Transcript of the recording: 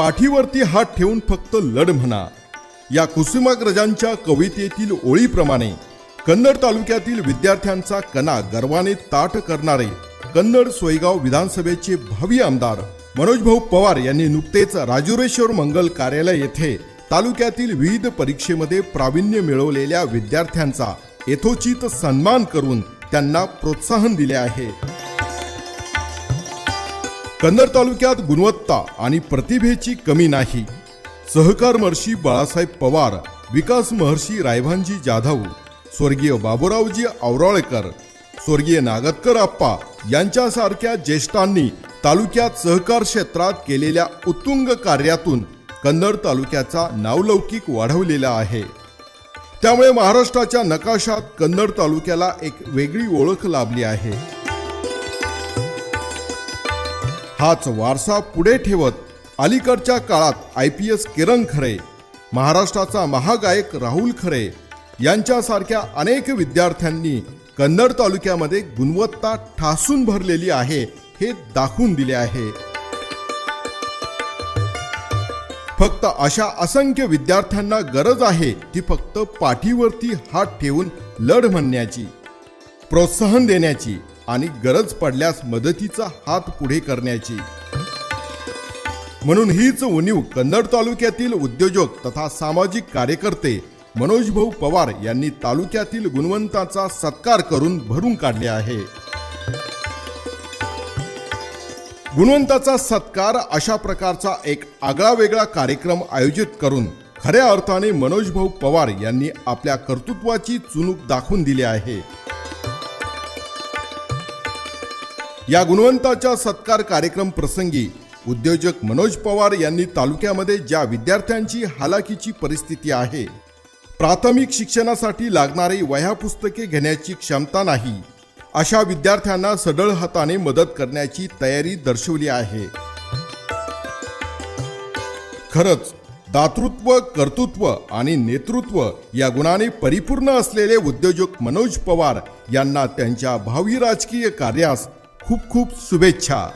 पाठीवरती हात ठेवून फक्त लढ म्हणा. या कुसुमाग्रजांच्या कवितेतील ओळीप्रमाणे कन्नड तालुक्यातील विद्यार्थ्यांचा कणा गर्वाने ताट करणारे कन्नड सोयगाव विधानसभेचे भावी आमदार मनोजभाऊ पवार यांनी नुकतेच राजुरेश्वर मंगल कार्यालय येथे तालुक्यातील विविध परीक्षेमध्ये प्रावीण्य मिळवलेल्या विद्यार्थ्यांचा यथोचित सन्मान करून त्यांना प्रोत्साहन दिले आहे. कन्नड तालुक्यात गुणवत्ता आणि प्रतिभेची कमी नाही. सहकार महर्षी बाळासाहेब पवार विकास महर्षी रायभानजी जाधव स्वर्गीय बाबूरावजी आवराळकर स्वर्गीय नागतकर आप्पा यांच्यासारख्या ज्येष्ठांनी तालुक्यात सहकार क्षेत्रात केलेल्या उत्तुंग कार्यातून कन्नड तालुक्याचा नावलौकिक वाढवलेला आहे. त्यामुळे महाराष्ट्राच्या नकाशात कन्नड तालुक्याला एक वेगळी ओळख लाभली आहे. हाच वारसा पुढे ठेवत अलीकडच्या काळात आय पी एस किरण खरे महाराष्ट्राचा महागायक राहुल खरे यांच्यासारख्या अनेक विद्यार्थ्यांनी कन्नड तालुक्यामध्ये गुणवत्ता ठासून भरलेली आहे हे दाखवून दिले आहे. फक्त अशा असंख्य विद्यार्थ्यांना गरज आहे ती फक्त पाठीवरती हात ठेवून लढ म्हणण्याची प्रोत्साहन देण्याची आणि गरज पडल्यास मदतीचा हात पुढे करण्याची. म्हणून हीच उणीव कन्नड तालुक्यातील उद्योजक तथा सामाजिक कार्यकर्ते मनोजभाऊ पवार यांनी तालुक्यातील गुणवंताचा सत्कार करून भरून काढले आहे. गुणवंताचा सत्कार अशा प्रकारचा एक आगळा वेगळा कार्यक्रम आयोजित करून खऱ्या अर्थाने मनोजभाऊ पवार यांनी आपल्या कर्तृत्वाची चुणूक दाखवून दिली आहे. या गुणवंताच्या सत्कार कार्यक्रम प्रसंगी उद्योजक मनोज पवार यांनी तालुक्यामध्ये ज्या विद्यार्थ्यांची हालाकीची परिस्थिती आहे प्राथमिक शिक्षणासाठी लागणारी वह्या पुस्तके घेण्याची क्षमता नाही अशा विद्यार्थ्यांना सढळ हाताने मदत करण्याची तयारी दर्शवली आहे. खरंच दातृत्व कर्तृत्व आणि नेतृत्व या गुणाने परिपूर्ण असलेले उद्योजक मनोज पवार यांना त्यांच्या भावी राजकीय कार्यास खूप खूप शुभेच्छा.